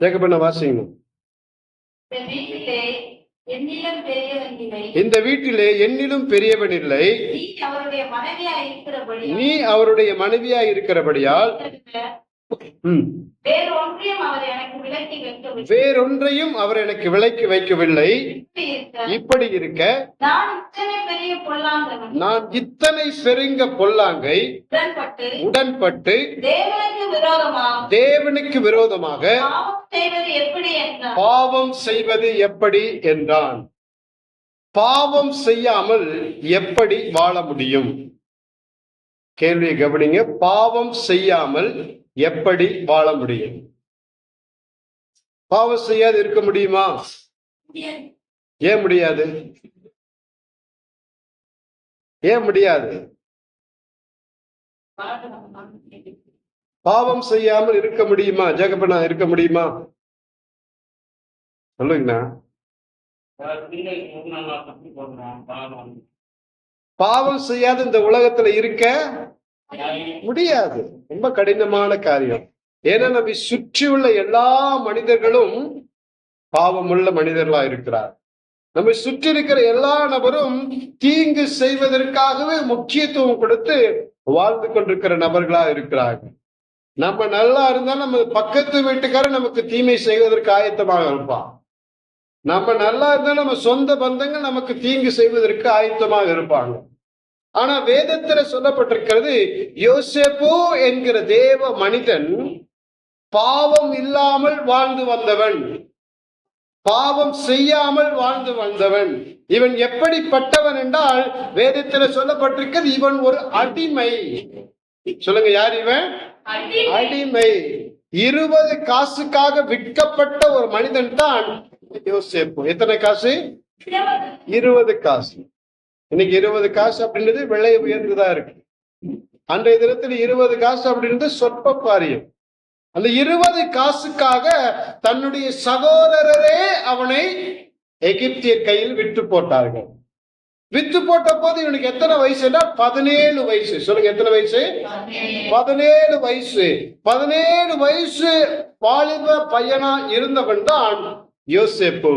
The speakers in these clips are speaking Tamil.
ஜெகப்பண்ண வாசிங்க இந்த வீட்டிலே என்னிலும் பெரியவன் இல்லை நீ அவருடைய மனைவியா இருக்கிறபடியால். வேறொன்றையும் அவர் எனக்கு விலைக்கு வைக்கவில்லை. இப்படி இருக்க. நான் இத்தனை செருங்க பொல்லாங்கை. உடன்பட்டு. தேவனுக்கு விரோதமாக. பாவம் செய்வது எப்படி என்றான். பாவம் செய்யாமல் எப்படி வாழ முடியும்? கேள்வியை கவனிங்க. பாவம் செய்யாமல் எப்படி வாழ முடியும்? பாவம் செய்யாது இருக்க முடியுமா? ஏன் முடியாது? ஏன் முடியாது? பாவம் செய்யாமல் இருக்க முடியுமா? ஜெகப்பண்ணா இருக்க முடியுமா? சொல்லுங்கண்ணா. பாவம் செய்யாத இந்த உலகத்துல இருக்க முடியாது. ரொம்ப கடினமான காரியம். ஏன்னா நம்ம சுற்றியுள்ள எல்லா மனிதர்களும் பாவமுள்ள மனிதர்களா இருக்கிறார். நம்ம சுற்றி இருக்கிற எல்லா நபரும் தீங்கு செய்வதற்காகவே முக்கியத்துவம் கொடுத்து வாழ்ந்து கொண்டிருக்கிற நபர்களா இருக்கிறாங்க நம்ம நல்லா இருந்தா நம்ம பக்கத்து வீட்டுக்காரர் நமக்கு தீமை செய்வதற்கு ஆயத்தமாக இருப்பான். நம்ம நல்லா இருந்தா நம்ம சொந்த பந்தங்கள் நமக்கு தீங்கு செய்வதற்கு ஆயத்தமாக இருப்பாங்க. ஆனா வேதத்துல சொல்லப்பட்டிருக்கிறது யோசேப்பு என்கிற தேவ மனிதன் பாவம் இல்லாமல் வாழ்ந்து வந்தவன். பாவம் செய்யாமல் வாழ்ந்து வந்தவன். இவன் எப்படிப்பட்டவன் என்றால் வேதத்துல சொல்லப்பட்டிருக்கிறது இவன் ஒரு அடிமை. சொல்லுங்க யார் இவன்? அடிமை. இருபது காசுக்காக விற்கப்பட்ட ஒரு மனிதன் தான் யோசேப்பு. எத்தனை காசு? இருபது காசு. இன்னைக்கு இருபது காசு அப்படின்றது விலை உயர்ந்ததா இருக்கு. அன்றைய தினத்தில் இருபது காசு அப்படின்றது சொற்ப காரியம் அந்த இருபது காசுக்காக தன்னுடைய சகோதரரே அவனை எகிப்தியர் கையில் விட்டு போட்டார்கள். வித்து போட்ட போது இவனுக்கு எத்தனை வயசுனா பதினேழு வயசு. சொல்லுங்க எத்தனை வயசு? பதினேழு வயசு. பதினேழு வயசு வாலிப பையனா இருந்தவன் தான் யோசேப்பு.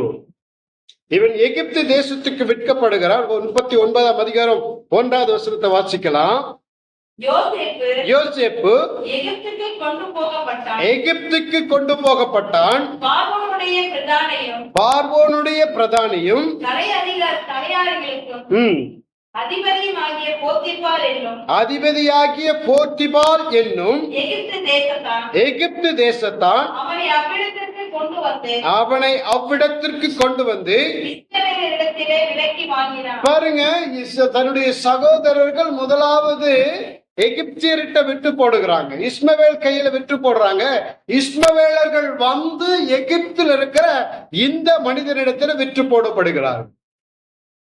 இவன் எகிப்து தேசத்துக்கு விற்கப்படுகிறான். முப்பத்தி ஒன்பதாம் அதிகாரம் ஒன்றாவது வசனத்தை வாசிக்கலாம். யோசேப்பு யோசேப்பு எகிப்துக்கு கொண்டு போகப்பட்டான். எகிப்துக்கு கொண்டு போகப்பட்டான். பார்வோனுடைய பிரதானையும் அதிபதியாகிய போர்த்திபால் என்னும் எகிப்து தேசத்தான். அவனை அவ்விடத்திற்கு கொண்டு வந்து பாருங்க தன்னுடைய சகோதரர்கள் முதலாவது எகிப்தியர்கிட்ட விட்டு போடுகிறாங்க. இஸ்மவேல் கையில விட்டு போடுறாங்க. இஸ்மவேலர்கள் வந்து எகிப்தில் இருக்கிற இந்த மனிதனிடத்துல விற்று போடப்படுகிறார்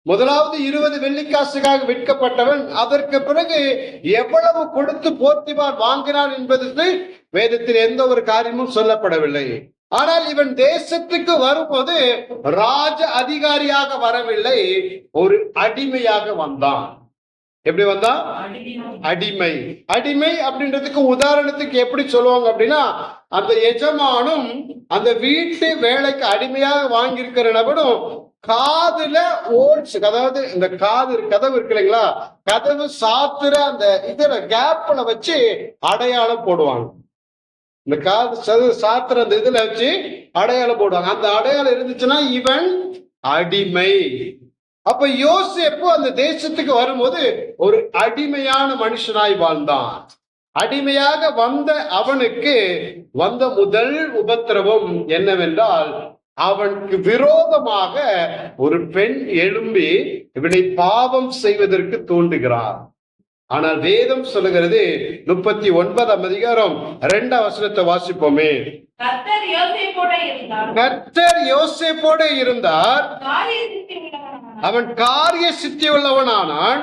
முதலாவது இருபது வெள்ளிக்காசுக்காக விற்கப்பட்டவன் அதற்கு பிறகு எவ்வளவு கொடுத்து போர்த்திபான் வாங்கினான் என்பதற்கு வேதத்தில் எந்த ஒரு காரியமும் சொல்லப்படவில்லை. ஆனால் இவன் தேசத்துக்கு வரும்போது ராஜ அதிகாரியாக வரவில்லை ஒரு அடிமையாக வந்தான். எப்படி வந்தான்? அடிமை. அடிமை அப்படின்றதுக்கு உதாரணத்துக்கு எப்படி சொல்லுவாங்க அப்படின்னா அந்த எஜமானும் அந்த வீட்டு வேலைக்கு அடிமையாக வாங்கியிருக்கிற நபரும் காதுல ஓட்ஸ் அதாவது இந்த காது கதவு இருக்கு இல்லைங்களா? கதவு சாத்துற அந்த இதுல கேப்ல வச்சு அடையாளம் போடுவாங்க. இந்த காது சது சாத்துற அந்த இதுல வச்சு அடையாளம் போடுவாங்க. அந்த அடையாளம் இருந்துச்சுன்னா இவன் அடிமை. அப்ப யோசேப்பு அந்த தேசத்துக்கு வரும்போது ஒரு அடிமையான மனுஷனாய் வாழ்ந்தான். அடிமையாக வந்த அவனுக்கு வந்த முதல் உபத்திரவம் என்னவென்றால் அவனுக்கு விரோதமாக ஒரு பெண் எழும்பி இவனை பாவம் செய்வதற்கு தூண்டுகிறார் ஆனால் வேதம் சொல்லுகிறது முப்பத்தி ஒன்பதாம் அதிகாரம் இரண்டாம் வசனத்தை வாசிப்போமே. கர்த்தர் யோசேப்போட இருந்தார். அவன் காரிய சித்தி உள்ளவனானான்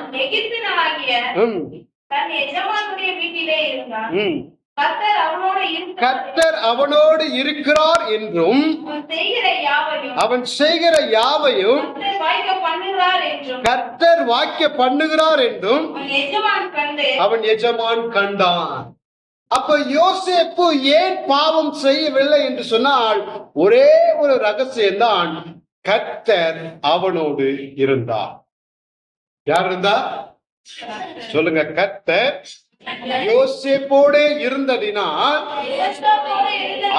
கர்த்தர் அவனோட இருக்கிறார். என்றும் அவன் செய்கிற யாவையும் கர்த்தர் வாக்கிய பண்ணுகிறார் என்றும் அவன் எஜமான் கண்டான். அப்ப யோசேப்பு ஏன் பாவம் செய்யவில்லை என்று சொன்னால் ஒரே ஒரு ரகசியம்தான். கர்த்தர் அவனோடு இருந்தார். யார் இருந்தா சொல்லுங்க கர்த்தர் யோசேப்போடே இருந்ததினால்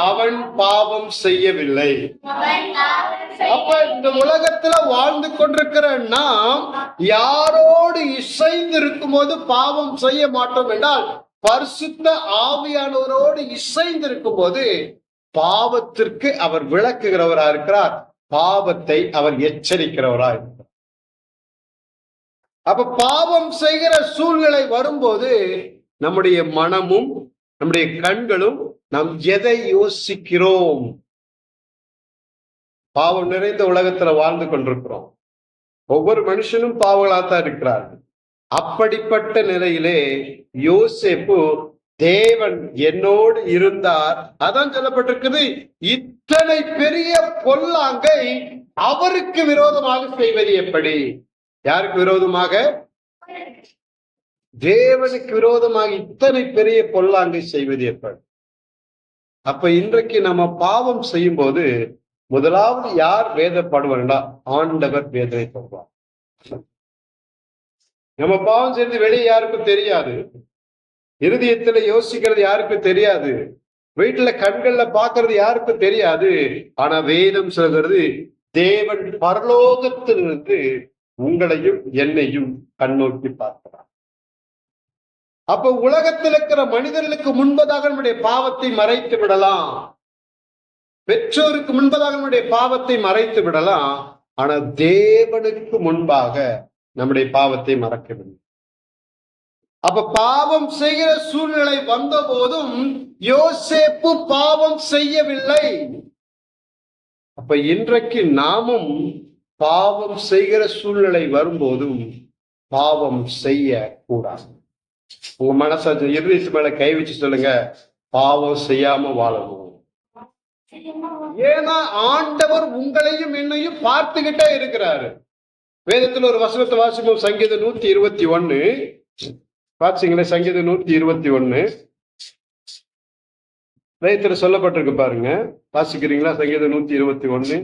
அவன் பாவம் செய்யவில்லை. அப்ப இந்த உலகத்துல வாழ்ந்து கொண்டிருக்கிற நாம் யாரோடு இசைந்து இருக்கும்போது பாவம் செய்ய மாட்டோம் என்றால் பரிசுத்த ஆவியானவரோடு இசைந்து இருக்கும்போது பாவத்திற்கு அவர் விளக்குகிறவரா இருக்கிறார் பாவத்தை அவர் எச்சரிக்கிறவரா இருக்கிறார் அப்ப பாவம் செய்கிற சூழ்நிலை வரும்போது நம்முடைய மனமும் நம்முடைய கண்களும் நாம் எதை யோசிக்கிறோம்? பாவம் நிறைந்த உலகத்துல வாழ்ந்து கொண்டிருக்கிறோம். ஒவ்வொரு மனுஷனும் பாவங்களாத்தான் இருக்கிறார்கள். அப்படிப்பட்ட நிலையிலே யோசேப்பு தேவன் என்னோடு இருந்தார். அதான் சொல்லப்பட்டிருக்குது இத்தனை பெரிய பொல்லாங்கை அவருக்கு விரோதமாக செய்வது எப்படி? யாருக்கு விரோதமாக? தேவனுக்கு விரோதமாக இத்தனை பெரிய பொல்லாங்கை செய்வது எப்படி? அப்ப இன்றைக்கு நம்ம பாவம் செய்யும் போது முதலாவது யார் வேதப்படுவார்னா ஆண்டவர் வேதனைப்படுவார் நம்ம பாவம் செய்து வெளியே யாருக்கும் தெரியாது. இருதயத்துல யோசிக்கிறது யாருக்கும் தெரியாது. வீட்டுல கண்கள்ல பாக்குறது யாருக்கும் தெரியாது. ஆனா வேதம் சொல்கிறது தேவன் பரலோகத்திலிருந்து உங்களையும் என்னையும் கண்ணோக்கி பார்க்கிறார். அப்ப உலகத்தில் இருக்கிற மனிதர்களுக்கு முன்பதாக நம்முடைய பாவத்தை மறைத்து விடலாம். பெற்றோருக்கு முன்பதாக நம்முடைய பாவத்தை மறைத்து விடலாம். ஆனா தேவனுக்கு முன்பாக நம்முடைய பாவத்தை மறக்க வேண்டும் அப்ப பாவம் செய்கிற சூழ்நிலை வந்த போதும் யோசேப்பு பாவம் செய்யவில்லை. அப்ப இன்றைக்கு நாமும் பாவம் செய்கிற சூழ்நிலை வரும்போதும் பாவம் செய்ய கூடாது உங்க மனச இருதயத்து மேல கை வச்சு சொல்லுங்க பாவம் செய்யாம வாழணும். ஏன்னா ஆண்டவர் உங்களையும் என்னையும் பார்த்துக்கிட்டே இருக்கிறாரு. வேதத்துல ஒரு வசனத்தை வாசிப்போம் சங்கீதம் நூத்தி இருபத்தி ஒண்ணு வாசிங்களே சங்கீதம் நூத்தி இருபத்தி ஒண்ணு வேதத்துல சொல்லப்பட்டிருக்கு பாருங்க. வாசிக்கிறீங்களா? சங்கீதம் நூத்தி இருபத்தி ஒண்ணு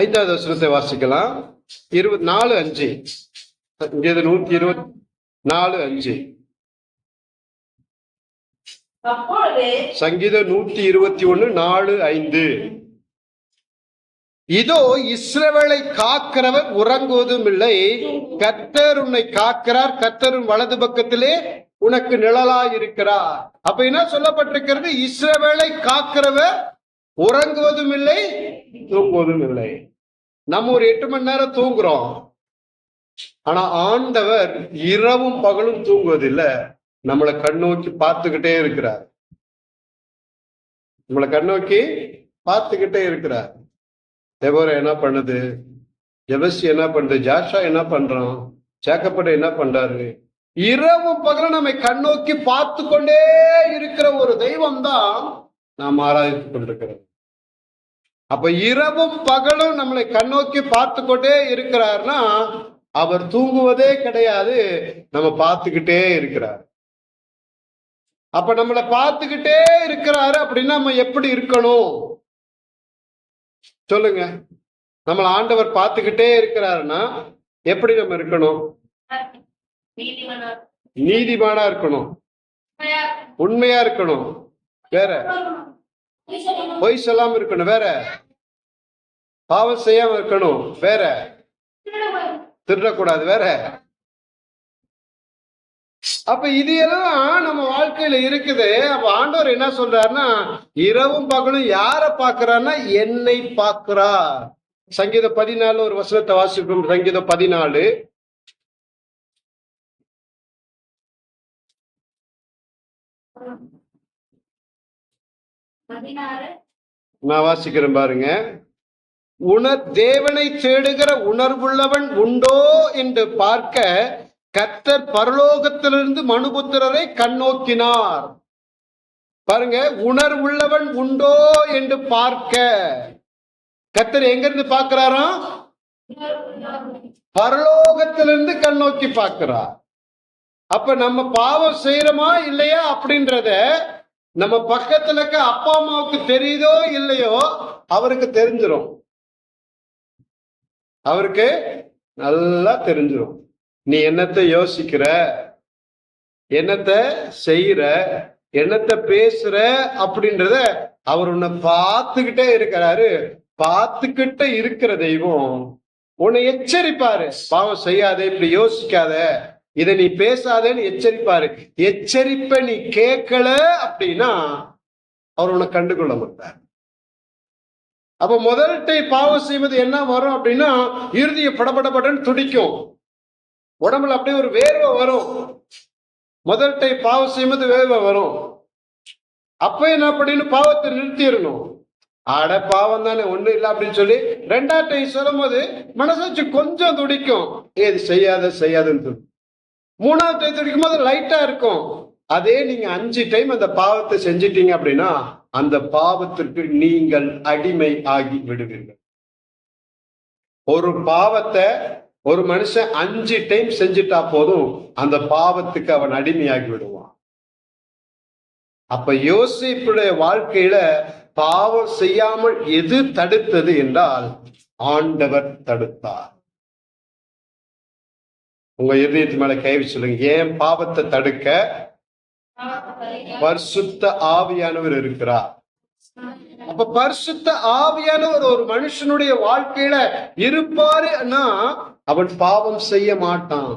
ஐந்தாவது வசனத்தை வாசிக்கலாம். இருபத்தி நாலு அஞ்சு. இங்கே நூத்தி இருபத்தி நாலு அஞ்சு. சங்கீதம் நூத்தி இருபத்தி ஒண்ணு நாலு ஐந்து. இதோ இஸ்ரவேலை காக்கிறவர் உறங்குவதும் இல்லை கர்த்தர் உன்னை காக்கிறார். கர்த்தரின் வலது பக்கத்திலே உனக்கு நிழலாய் இருக்கிறார் அப்ப என்ன சொல்லப்பட்டிருக்கிறது? இஸ்ரவேலை காக்கிறவர் உறங்குவதும் இல்லை தூங்குவதும் இல்லை நம்ம ஒரு எட்டு மணி நேரம் தூங்குறோம். ஆனா ஆண்டவர் இரவும் பகலும் தூங்குவதில்லை. நம்மளை கண்ணோக்கி பார்த்துக்கிட்டே இருக்கிறார். நம்மளை கண்ணோக்கி பார்த்துக்கிட்டே இருக்கிறார். தேவர என்ன பண்ணுது? ஜெபசி என்ன பண்ணுது? ஜாஷா என்ன பண்றான்? சேக்கப்பட என்ன பண்றாரு? இரவும் பகலும் நம்மை கண்ணோக்கி பார்த்து கொண்டே இருக்கிற ஒரு தெய்வம் தான் நாம் ஆராதித்துக் கொண்டிருக்கிறோம். அப்ப இரவும் பகலும் நம்மளை கண்ணோக்கி பார்த்து கொண்டே இருக்கிறார்னா அவர் தூங்குவதே கிடையாது நம்ம பார்த்துக்கிட்டே இருக்கிறார். அப்ப நம்மளை பார்த்துக்கிட்டே இருக்கிறாரு அப்படின்னா நம்ம எப்படி இருக்கணும்? சொல்லுங்க. நம்மள ஆண்டவர் பார்த்துக்கிட்டே இருக்கிறாருன்னா எப்படி நம்ம இருக்கணும்? நீதிமானா இருக்கணும். உண்மையா இருக்கணும். வேற? பொய் சொல்லாம இருக்கணும் வேற? பாவம் செய்யாம இருக்கணும் வேற? திருடக்கூடாது வேற? அப்ப இது எல்லாம் நம்ம வாழ்க்கையில இருக்குது. அப்ப ஆண்டவர் என்ன சொல்றாருன்னா இரவும் பகலும் யார பாக்குறான்னா என்னை பார்க்கிறார். சங்கீதம் பதினாலு ஒரு வசனத்தை வாசிப்போம் சங்கீதம் பதினாலு. பதினாறு நான் வாசிக்கிறேன் பாருங்க. உணர் தேவனை தேடுகிற உணர்வுள்ளவன் உண்டோ என்று பார்க்க கர்த்தர் பரலோகத்திலிருந்து மனுபுத்திரரை கண்ணோக்கினார். பாருங்க உணர்வுள்ளவன் உண்டோ என்று பார்க்க. கத்தர் எங்க இருந்து பரலோகத்திலிருந்து கண்ணோக்கி பார்க்கிறார். அப்ப நம்ம பாவம் செய்யறோமா இல்லையா அப்படின்றத நம்ம பக்கத்துல இருக்க அப்பா அம்மாவுக்கு தெரியுதோ இல்லையோ அவருக்கு தெரிஞ்சிரும். அவருக்கு நல்லா தெரிஞ்சிரும். நீ என்னத்தை யோசிக்கிற? என்னத்தை செய்யற? என்னத்தை பேசுற? அப்படின்றத அவர் உன்னை பார்த்துக்கிட்டே இருக்கிறாரு. பார்த்துக்கிட்டே இருக்கிற தெய்வம் உன்னை எச்சரிப்பாரு. பாவம் செய்யாதே இப்படி யோசிக்காத. இதை நீ பேசாதேன்னு எச்சரிப்பாரு எச்சரிப்பை நீ கேட்கல அப்படின்னா அவர் உன்னை கண்டுகொள்ள மாட்டார். அப்ப முதல்ட்டை பாவம் செய்வது என்ன வரும் அப்படின்னா இறுதிய படபடபடன்னு துடிக்கும். உடம்புல அப்படியே ஒரு வேர்வை வரும். முதல்ட்டை பாவம் செய்யும்போது வேர்வை வரும். அப்ப என்ன அப்படின்னு பாவத்தை நிறுத்திடணும். அட பாவம் தானே ஒண்ணு இல்லை அப்படின்னு சொல்லி ரெண்டாவது டைம் சொல்லும் போது மனசாச்சு கொஞ்சம் துடிக்கும். ஏது செய்யாத செய்யாதுன்னு சொல்லி மூணாவது டைம் துடிக்கும் போது லைட்டா இருக்கும். அதே நீங்க அஞ்சு டைம் அந்த பாவத்தை செஞ்சிட்டீங்க அப்படின்னா அந்த பாவத்திற்கு நீங்கள் அடிமை ஆகி விடுவீர்கள். ஒரு பாவத்தை ஒரு மனுஷன் அஞ்சு டைம் செஞ்சுட்டா போதும் அந்த பாவத்துக்கு அவன் அடிமையாகி விடுவான். அப்ப யோசிப்புடைய வாழ்க்கையில பாவம் செய்யாமல் எது தடுத்தது என்றால் ஆண்டவர் தடுத்தார். உங்க இதயத்து மேல கைவி சொல்லுங்க. ஏன் பாவத்தை தடுக்க பரிசுத்த ஆவியானவர் இருக்கிறார்? அப்ப பரிசுத்த ஆவியானவர் ஒரு மனுஷனுடைய வாழ்க்கையில இருப்பாருன்னா அவன் பாவம் செய்ய மாட்டான்.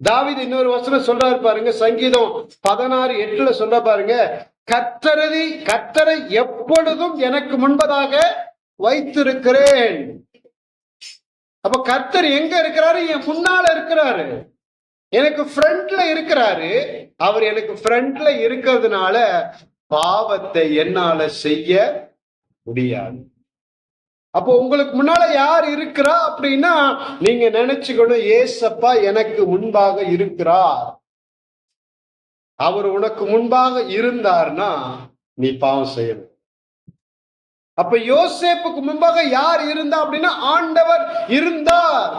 தாவீது இன்னொரு வசனம் சொல்றாரு பாருங்க சங்கீதம் பதினாறு எட்டுல சொல்ற பாருங்க கத்தரதி கத்தரை எப்பொழுதும் எனக்கு முன்பதாக வைத்திருக்கிறேன். அப்ப கர்த்தர் எங்க இருக்கிறாரு? என் முன்னால இருக்கிறாரு. எனக்கு ஃப்ரண்ட்ல இருக்கிறாரு. அவர் எனக்கு ஃப்ரண்ட்ல இருக்கிறதுனால பாவத்தை என்னால செய்ய முடியாது. அப்போ உங்களுக்கு முன்னால யார் இருக்கிறா அப்படின்னா நீங்க நினைச்சுக்கணும் ஏசப்பா எனக்கு முன்பாக இருக்கிறார். அவர் உனக்கு முன்பாக இருந்தார்னா நீ பாவம் செய்யணும். அப்ப யோசேப்புக்கு முன்பாக யார் இருந்தா அப்படின்னா ஆண்டவர் இருந்தார்.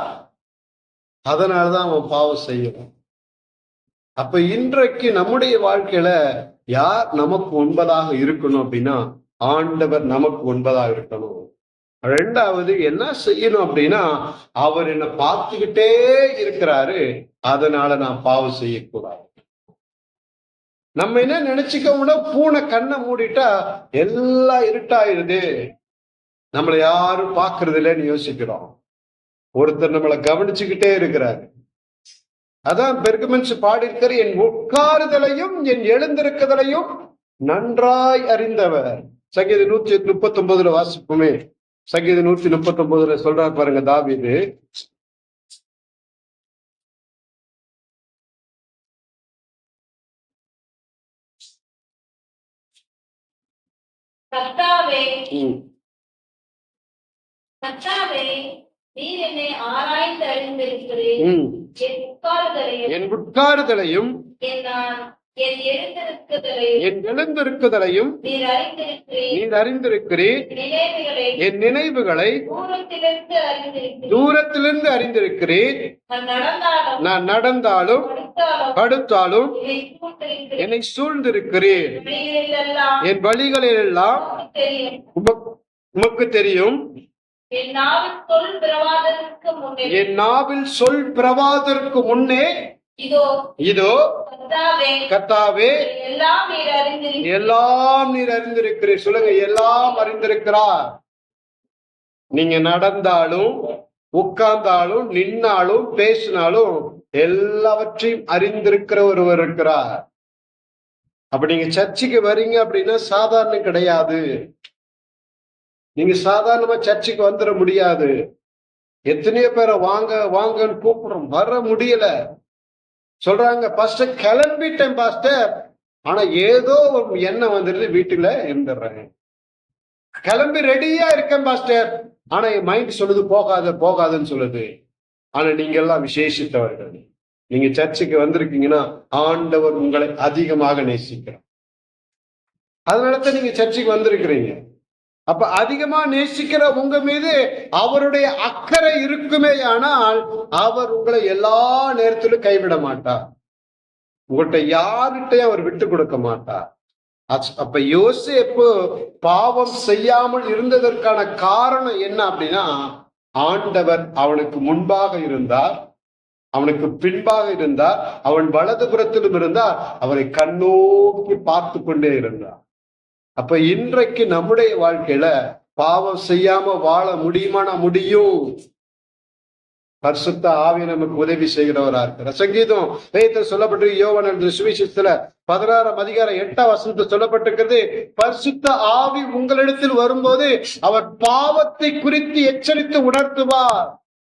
அதனாலதான் அவன் பாவம் செய்யணும். அப்ப இன்றைக்கு நம்முடைய வாழ்க்கையில யார் நமக்கு ஒன்பதாக இருக்கணும் அப்படின்னா ஆண்டவர் நமக்கு ஒன்பதாக இருக்கணும். ரெண்டாவது என்ன செய்யணும் அப்படின்னா அவர் என்ன பார்த்துக்கிட்டே இருக்கிறாரு அதனால நான் பாவம் செய்யக்கூடாது. நம்ம என்ன நினைச்சுக்கோம்னா பூனை கண்ணை மூடிட்டா எல்லாம் இருட்டாயிருது. நம்மளை யாரும் பாக்குறது இல்லைன்னு யோசிக்கிறோம். ஒருத்தர் நம்மளை கவனிச்சுக்கிட்டே இருக்கிறாரு. அதான் பெர்கமென்ஸ் பாடியிருக்கிற என் உட்காருதலையும் என் எழுந்திருக்குதலையும் நன்றாய் அறிந்தவர். சங்கீத நூத்தி முப்பத்தி ஒன்பதுல வாசிப்போமே. சங்கீத நூத்தி முப்பத்தி ஒன்பதுல சொல்றாரு பாருங்க தாவிது. கர்த்தாவே ம், கர்த்தாவே நீர் என்னை ஆராய்ந்து அறிந்திருக்கிறேன். என் உட்காருதலையும் என் எழுந்திருக்குதலையும் நீர் அறிந்திருக்கிறேன். அறிந்திருக்கிறீர் என் நினைவுகளை தூரத்திலிருந்து அறிந்திருக்கிறேன். தூரத்திலிருந்து அறிந்திருக்கிறீர் நான் நடந்தாலும் படுத்தாலும் என்னை சூழ்ந்திருக்கிறேன் என் வழிகளில் எல்லாம் உமக்கு தெரியும். என் நாவில் சொல் பிரவாதற்கு முன்னே இதோ அறிந்திருக்கிறீர். எல்லாம் நீர் அறிந்திருக்கிறீர். சொல்லுங்க எல்லாம் அறிந்திருக்கிறார். நீங்க நடந்தாலும் உட்கார்ந்தாலும் நின்னாலும் பேசினாலும் எல்லாவற்றையும் அறிந்திருக்கிற ஒருவர் இருக்கிறார். அப்ப நீங்க சர்ச்சுக்கு வர்றீங்க அப்படின்னா சாதாரணம் கிடையாது. நீங்க சாதாரணமா சர்ச்சுக்கு வந்துட முடியாது. எத்தனையோ பேரை வாங்க வாங்கன்னு கூப்பிடுறோம். வர முடியல. சொல்றாங்க பாஸ்டர் கிளம்பிட்டேன் பாஸ்டர் ஆனா ஏதோ ஒரு எண்ணம் வந்துடுது வீட்டுல இருந்துடுறேன். கிளம்பி ரெடியா இருக்கேன் பாஸ்டர் ஆனா என் மைண்ட் சொல்லுது போகாத போகாதுன்னு சொல்லுது. ஆனா நீங்க எல்லாம் விசேஷித்தவர்கள் நீங்க சர்ச்சுக்கு வந்திருக்கீங்கன்னா ஆண்டவர் உங்களை அதிகமாக நேசிக்கிறார். அதனால தான் நீங்க சர்ச்சுக்கு வந்திருக்கிறீங்க. அப்ப அதிகமா நேசிக்கிற உங்க மீது அவருடைய அக்கறை இருக்குமே ஆனால் அவர் உங்களை எல்லா நேரத்திலும் கைவிட மாட்டார். உங்கள்கிட்ட யார்கிட்டயும் அவர் விட்டு கொடுக்க மாட்டார். அச்- அப்ப யோசேப்பு பாவம் செய்யாமல் இருந்ததற்கான காரணம் என்ன அப்படின்னா ஆண்டவர் அவனுக்கு முன்பாக இருந்தார் அவனுக்கு பின்பாக இருந்தார் அவன் வலது புறத்திலும் இருந்தார் அவரை கண்ணோக்கி பார்த்து கொண்டே இருந்தார். அப்ப இன்றைக்கு நம்முடைய வாழ்க்கையில பாவம் செய்யாம வாழ முடியுமானா முடியும். பரிசுத்த ஆவி நமக்கு உதவி செய்கிறவரா இருக்கிற சங்கீதம் வேதத்தில் சொல்லப்பட்டிருக்கு யோவன் என்ற சுவிசேஷத்துல பதினாறாம் அதிகாரம் எட்டாம் வசனத்தில் சொல்லப்பட்டிருக்கிறது பரிசுத்த ஆவி உங்களிடத்தில் வரும்போது அவர் பாவத்தை குறித்து எச்சரித்து உணர்த்துவார்.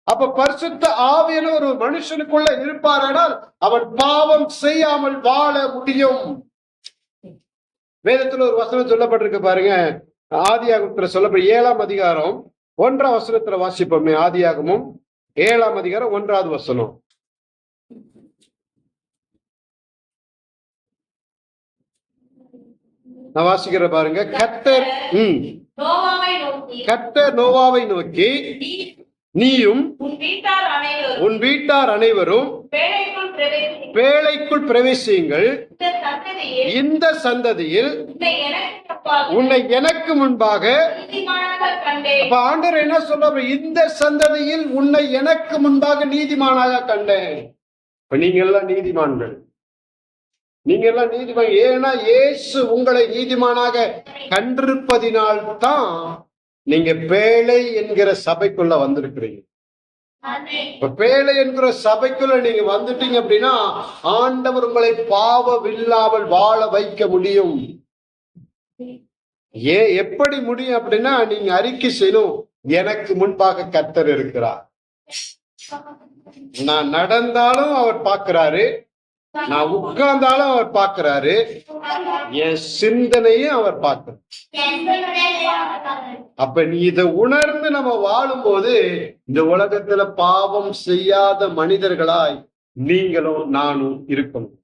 அப்ப பரிசுத்த ஆவியான ஒரு மனுஷனுக்குள்ள இருப்பாரானால் அவன் பாவம் செய்யாமல் வாழ முடியும். வேதத்துல ஒரு வசனம் சொல்லப்பட்டிருக்கு பாருங்க. ஆதியாகத்துல சொல்லப்பட்ட ஏழாம் அதிகாரம் ஒன்றாம் வசனத்துல வாசிப்போமே ஆதியாகமும் ஏழாம் அதிகாரம் ஒன்றாவது வசனம். நான் வாசிக்கிற பாருங்க. கத்தர் ம். நோவாவை நோக்கி. கத்தர் நோவாவை நோக்கி நீயும் உன் வீட்டார் அனைவரும் வேலைக்குள் பேழைக்குள் பிரவேசியுங்கள். இந்த சந்ததியில் உன்னை எனக்கு முன்பாக அப்ப ஆண்டவர் என்ன சொல்ற இந்த சந்ததியில் உன்னை எனக்கு முன்பாக நீதிமானாக கண்டேன். இப்ப நீங்க எல்லாம் நீதிமான்கள். நீங்க எல்லாம் நீதிமான். ஏன்னா இயேசு உங்களை நீதிமானாக கண்டிருப்பதினால் தான் நீங்க பேழை என்கிற சபைக்குள்ள வந்திருக்கிறீங்க. இப்ப பேழை என்கிற சபைக்குள்ள நீங்க வந்துட்டீங்க அப்படின்னா ஆண்டவர் உங்களை பாவமில்லாமல் வாழ வைக்க முடியும். ஏ எப்படி முடியும் அப்படின்னா நீங்க அறிக்கை செய்யணும் எனக்கு முன்பாக கர்த்தர் இருக்கிறார். நான் நடந்தாலும் அவர் பார்க்கிறாரு. நான் உட்கார்ந்தாலும் அவர் பார்க்கிறாரு. என் சிந்தனையும் அவர் பார்க்கிறார். அப்ப நீ இதை உணர்ந்து நம்ம வாழும்போது இந்த உலகத்துல பாவம் செய்யாத மனிதர்களாய் நீங்களும் நானும் இருக்கணும்.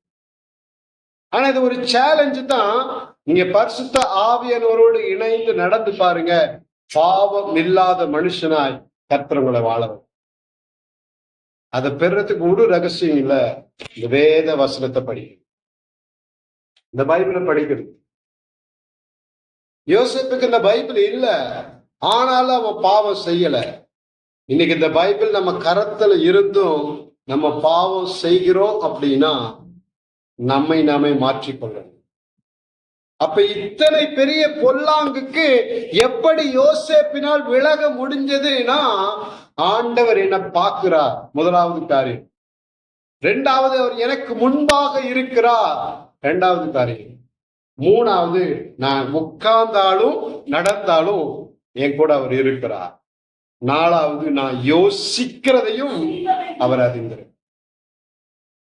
ஆனா இது ஒரு சேலஞ்சு தான். நீங்க பரிசுத்த ஆவியனோரோடு இணைந்து நடந்து பாருங்க. பாவம் இல்லாத மனுஷனாய் கர்த்தரங்களை வாழ அதை பெறத்துக்கு ஒரு ரகசியம் இல்ல. இந்த வேத வசனத்தை படிக்கணும் இந்த பைபிளை படிக்கிறது யோசிப்புக்கு இந்த பைபிள் இல்ல. ஆனாலும் அவன் பாவம் செய்யல. இன்னைக்கு இந்த பைபிள் நம்ம கரத்துல இருந்தும் நம்ம பாவம் செய்கிறோம் அப்படின்னா நம்மை நாமே மாற்றிக்கொள்ளணும் அப்ப இத்தனை பெரிய பொல்லாங்குக்கு எப்படி யோசேப்பினால் விலக முடிஞ்சதுன்னா ஆண்டவர் என்ன பார்க்கிறார். முதலாவது காரியம். ரெண்டாவது அவர் எனக்கு முன்பாக இருக்கிறார். இரண்டாவது காரியம். மூணாவது நான் உட்கார்ந்தாலும் நடந்தாலும் என் கூட அவர் இருக்கிறார். நாலாவது நான் யோசிக்கிறதையும் அவர் அறிந்தார்.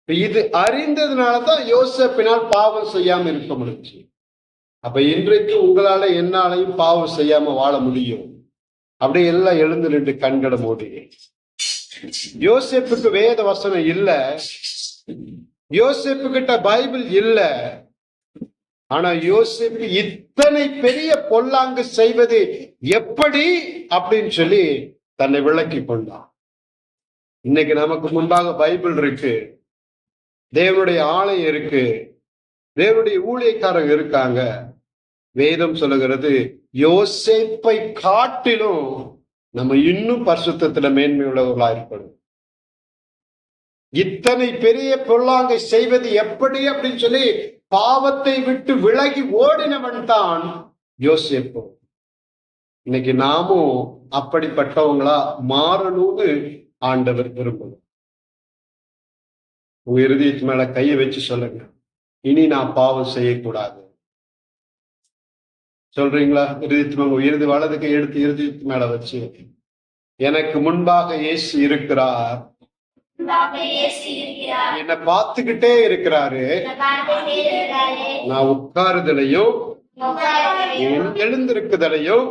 இது அறிந்ததுனால தான் யோசப்பினால் பாவம் செய்யாம இருக்க முடிஞ்சு அப்ப இன்றைக்கு உங்களால என்னாலையும் பாவம் செய்யாம வாழ முடியும். அப்படியே எல்லாம் எழுந்து நின்று கண்களை மூடி. யோசிப்புக்கு வேத வசனம் இல்ல. யோசிப்பு கிட்ட பைபிள் இல்ல. ஆனா யோசிப்பு இத்தனை பெரிய பொல்லாங்கு செய்வது எப்படி அப்படின்னு சொல்லி தன்னை விளக்கி கொண்டான். இன்னைக்கு நமக்கு முன்பாக பைபிள் இருக்கு. தேவனுடைய ஆலயம் இருக்கு. தேவனுடைய ஊழியக்காரங்க இருக்காங்க. வேதம் சொல்லுகிறது யோசேப்பை காட்டிலும் நம்ம இன்னும் பரிசுத்தத்துல மேன்மை உள்ளவர்களா இருக்கணும் இத்தனை பெரிய பொல்லாங்கை செய்வது எப்படி அப்படின்னு சொல்லி பாவத்தை விட்டு விலகி ஓடினவன் தான் யோசேப்பு. இன்னைக்கு நாமும் அப்படிப்பட்டவங்களா மாறணும்னு ஆண்டவர் விரும்பணும் உங்க இருதயத்து மேல கையை வச்சு சொல்லுங்க. இனி நான் பாவம் செய்யக்கூடாது. சொல்றீங்களா? உங்க இறுதி வலதுக்கு எடுத்து இருதயத்து மேல வச்சு. எனக்கு முன்பாக இயேசு இருக்கிறார். என்னை பார்த்துக்கிட்டே இருக்கிறாரு. நான் உட்காருதலையும் எழுந்திருக்குதலையும்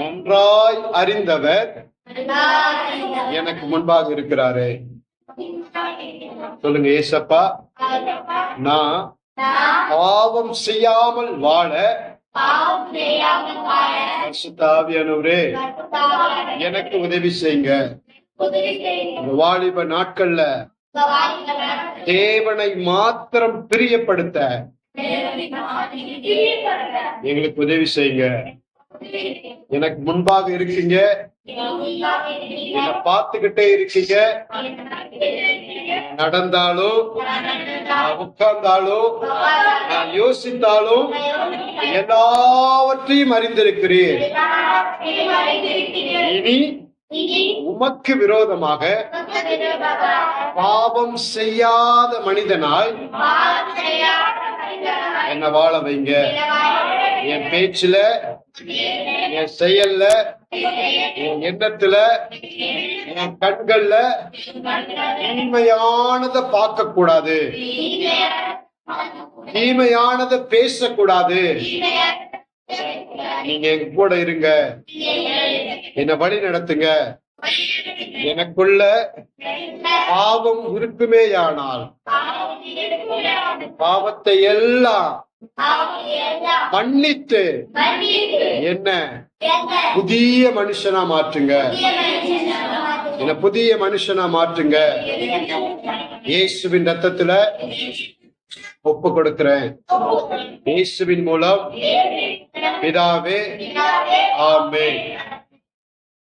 நன்றாய் அறிந்தவர் எனக்கு முன்பாக இருக்கிறாரு. சொல்லுங்க ஏசப்பா. நான் பாவம் செய்யாமல் வாழ பாவம் எனக்கு உதவி செய்யுங்க. வாலிப நாட்கள்ல தேவனை மாத்திரம் பிரியப்படுத்த. எங்களுக்கு உதவி செய்யுங்க. எனக்கு முன்பாக இருக்கீங்க. பார்த்துக்கிட்டே இருக்கீங்க. நடந்தாலும் நான் உட்கார்ந்தாலும் நான் யோசித்தாலும் எல்லாவற்றையும் அறிந்திருக்கிறேன். இனி உமக்கு விரோதமாக பாவம் செய்யாத மனிதனாய் என்ன வாழ வைங்க? என் பேச்சுல என் செயல்ல என் எண்ணத்துல என் கண்கள்ல தீமையானதை பார்க்க கூடாது தீமையானதை பேசக்கூடாது. நீங்க எங்க கூட இருங்க. என்ன வழி நடத்துங்க. எனக்குள்ள பாவம் இருக்குமேயானால் பாவத்தை எல்லாம் மன்னித்து. என்ன? புதிய மனுஷனா மாற்றுங்க. என்ன புதிய மனுஷனா மாற்றுங்க. இயேசுவின் ரத்தத்துல ஒப்பு கொடுக்கிறேன். இயேசுவின் மூலம் பிதாவே ஆமென்.